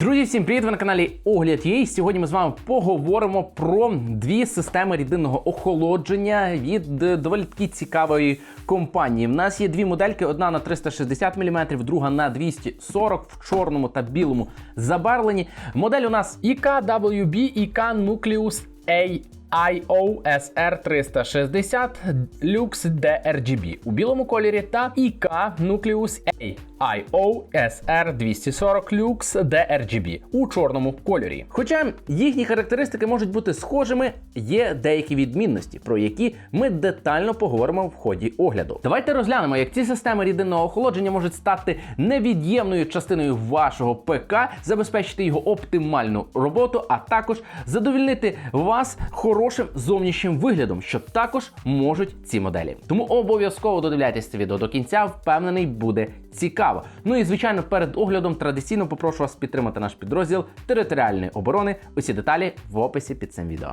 Друзі, всім привіт! Ви на каналі Огляд є. Сьогодні ми з вами поговоримо про дві системи рідинного охолодження від е, доволі таки цікавої компанії. У нас є дві модельки: одна на 360 мм, друга на 240 в чорному та білому забарвленні. Модель у нас IKWB IK Nucleus A. IOSR 360 Lux DRGB у білому кольорі та IK Nucleus A IOSR 240 Lux DRGB у чорному кольорі. Хоча їхні характеристики можуть бути схожими, є деякі відмінності, про які ми детально поговоримо в ході огляду. Давайте розглянемо, як ці системи рідинного охолодження можуть стати невід'ємною частиною вашого ПК, забезпечити його оптимальну роботу, а також задовільнити вас хорошим зовнішнім виглядом, що також можуть ці моделі. Тому обов'язково додивляйтесь це відео до кінця, впевнений, буде цікаво. Ну і звичайно, перед оглядом традиційно попрошу вас підтримати наш підрозділ територіальної оборони. Усі деталі в описі під цим відео.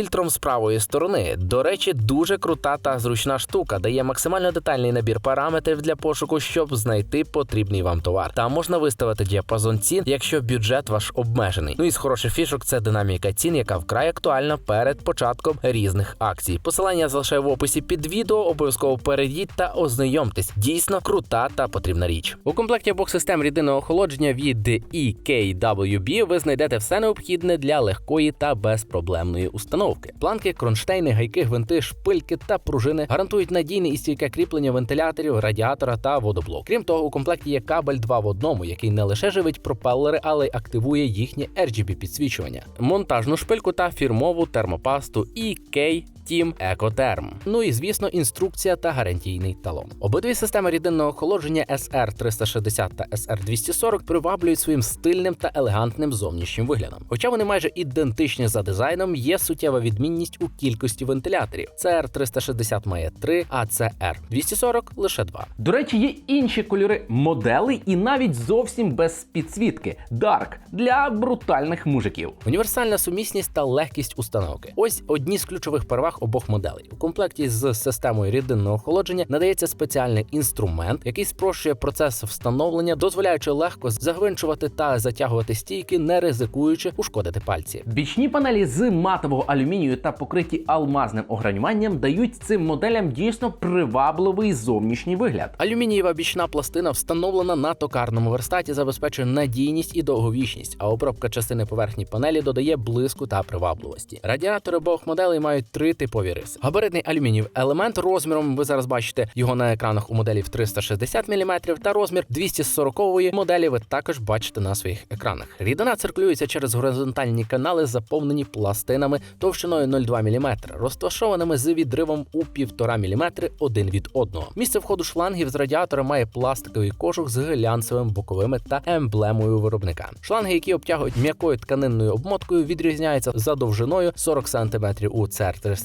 фільтром з правої сторони. До речі, дуже крута та зручна штука, дає максимально детальний набір параметрів для пошуку, щоб знайти потрібний вам товар. Там можна виставити діапазон цін, якщо бюджет ваш обмежений. Ну і з хороших фішок це динаміка цін, яка вкрай актуальна перед початком різних акцій. Посилання залишаю в описі під відео. Обов'язково перейдіть та ознайомтесь. Дійсно крута та потрібна річ. У комплекті обох систем рідинного охолодження від EKWB ви знайдете все необхідне для легкої та безпроблемної установки. Планки, кронштейни, гайки, гвинти, шпильки та пружини гарантують надійне і стійке кріплення вентиляторів, радіатора та водоблок. Крім того, у комплекті є кабель 2 в одному, який не лише живить пропелери, але й активує їхнє RGB підсвічування, монтажну шпильку та фірмову термопасту EK Team Ecotherm. Ну і звісно, інструкція та гарантійний талон. Обидві системи рідинного охолодження SR360 та SR240 приваблюють своїм стильним та елегантним зовнішнім виглядом. Хоча вони майже ідентичні за дизайном, є суттєва відмінність у кількості вентиляторів. CR360 має 3, а CR240 лише 2. До речі, є інші кольори моделей і навіть зовсім без підсвітки Dark для брутальних мужиків. Універсальна сумісність та легкість установки. Ось одні з ключових переваг обох моделей. У комплекті з системою рідинного охолодження надається спеціальний інструмент, який спрощує процес встановлення, дозволяючи легко загвинчувати та затягувати стійки, не ризикуючи ушкодити пальці. Бічні панелі з матового алюмінію та покриті алмазним огранюванням дають цим моделям дійсно привабливий зовнішній вигляд. Алюмінієва бічна пластина встановлена на токарному верстаті, забезпечує надійність і довговічність, а обробка частини поверхні панелі додає блиску та привабливості. Радіатори обох моделей мають три типові риси. Габаритний алюмінієвий елемент розміром ви зараз бачите його на екранах у моделі в 360 мм та розмір 240 моделі ви також бачите на своїх екранах. Рідина циркулюється через горизонтальні канали, заповнені пластинами товщиною 0,2 мм, розташованими з відривом у 1,5 мм один від одного. Місце входу шлангів з радіатора має пластиковий кожух з глянцевими боковими та емблемою виробника. Шланги, які обтягують м'якою тканинною обмоткою, відрізняються за довжиною 40 см у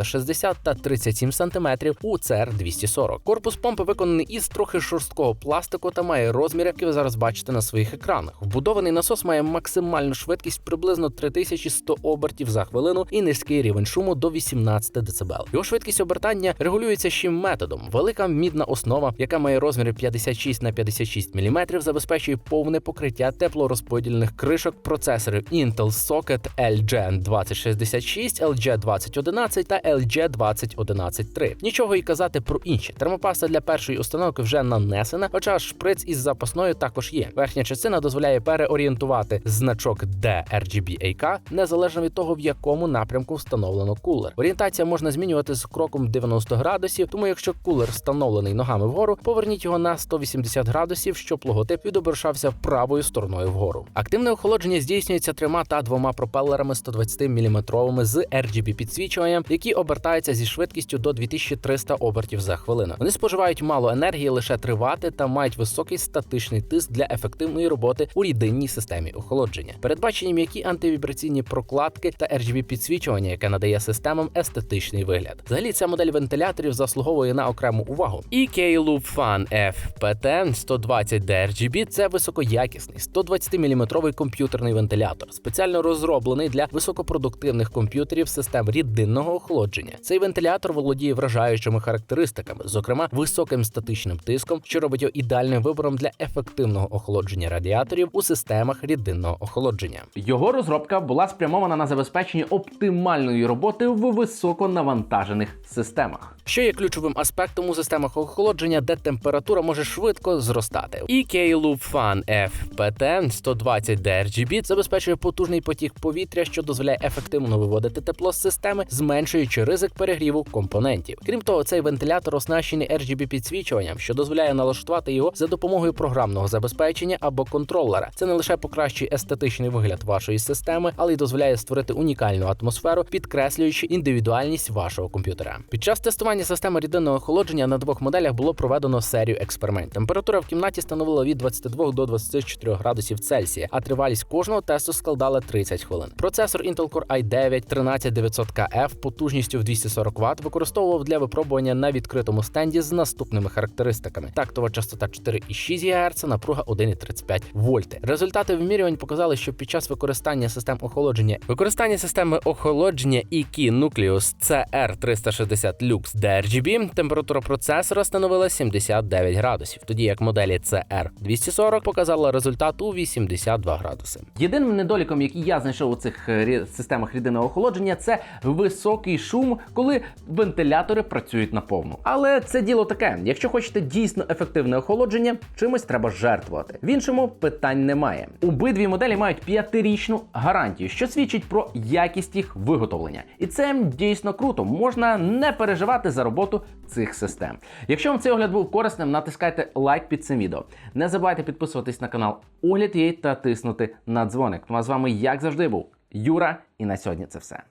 CR360 та 37 см у CR240. Корпус помпи виконаний із трохи шорсткого пластику та має розміри, які ви зараз бачите на своїх екранах. Вбудований насос має максимальну швидкість приблизно 3100 обертів за хвилину і низький рівень шуму до 18 дБ. Його швидкість обертання регулюється ще методом. Велика мідна основа, яка має розміри 56 на 56 мм, забезпечує повне покриття теплорозподільних кришок процесорів Intel Socket LG2066, LG2011 та LG2011-3. Нічого і казати про інші. Термопаста для першої установки вже нанесена, хоча шприц із запасною також є. Верхня частина дозволяє переорієнтувати значок DRGB-AK незалежно від того, в якому напрямку встановлено кулер. Орієнтація можна змінювати з кроком 90 градусів, тому якщо кулер встановлений ногами вгору, поверніть його на 180 градусів, щоб логотип відображався правою стороною вгору. Активне охолодження здійснюється трьома та двома пропелерами 120 мм з RGB підсвічуванням, які обертаються зі швидкістю до 2300 обертів за хвилину. Вони споживають мало енергії лише тривати та мають високий статичний тиск для ефективної роботи у рідинній системі охолодження. Передбачені м'які антивібраційні прокладки та RGB підсвічування, яке надає системам естетичний вигляд. Взагалі, ця модель вентиляторів заслуговує на окрему увагу. EK Loop Fan FPT 120 DRGB – це високоякісний 120-мм комп'ютерний вентилятор, спеціально розроблений для високопродуктивних комп'ютерів систем рідинного охолодження. Цей вентилятор володіє вражаючими характеристиками, зокрема високим статичним тиском, що робить його ідеальним вибором для ефективного охолодження радіаторів у системах рідинного охолодження. Його розробка була спрямована на забезпечення оптимальної роботи в високонавантажених системах. Що є ключовим аспектом у системах охолодження, де температура може швидко зростати. EK Loop Fan FPT 120 DRGB забезпечує потужний потік повітря, що дозволяє ефективно виводити тепло з системи, зменшуючи ризик перегріву компонентів. Крім того, цей вентилятор оснащений RGB підсвічуванням, що дозволяє налаштувати його за допомогою програмного забезпечення або контролера. Це не лише покращує естетичний вигляд вашої системи, але й дозволяє створити унікальну атмосферу, підкреслюючи індивідуальність вашого комп'ютера. Під час тестування системи рідинного охолодження на двох моделях було проведено серію експериментів. Температура в кімнаті становила від 22 до 24 градусів Цельсія, а тривалість кожного тесту складала 30 хвилин. Процесор Intel Core i9 13900KF потужністю в 240 Вт використовував для випробування на відкритому стенді з наступними характеристиками: тактова частота 4,6 ГГц, напруга 1,35 вольти. Результати вимірювань показали, що під час використання систем охолодження використання системи охолодження EKI Nucleus CR360 Lux DRGB температура процесора становила 79 градусів, тоді як моделі CR240 показала результат у 82 градуси. Єдиним недоліком, який я знайшов у цих е, системах рідинного охолодження, це високий шум, коли вентилятори працюють на повну. Але це діло таке. Якщо хочете дійсно ефективне охолодження, чимось треба жертвувати. В іншому питань немає. Обидві моделі мають п'ятирічну гарантію, що свідчить про якість їх виготовлення. І це дійсно круто. Можна не переживати за роботу цих систем. Якщо вам цей огляд був корисним, натискайте лайк під цим відео. Не забувайте підписуватись на канал Огляд Єй та тиснути на дзвоник. Ну з вами, як завжди, був Юра, і на сьогодні це все.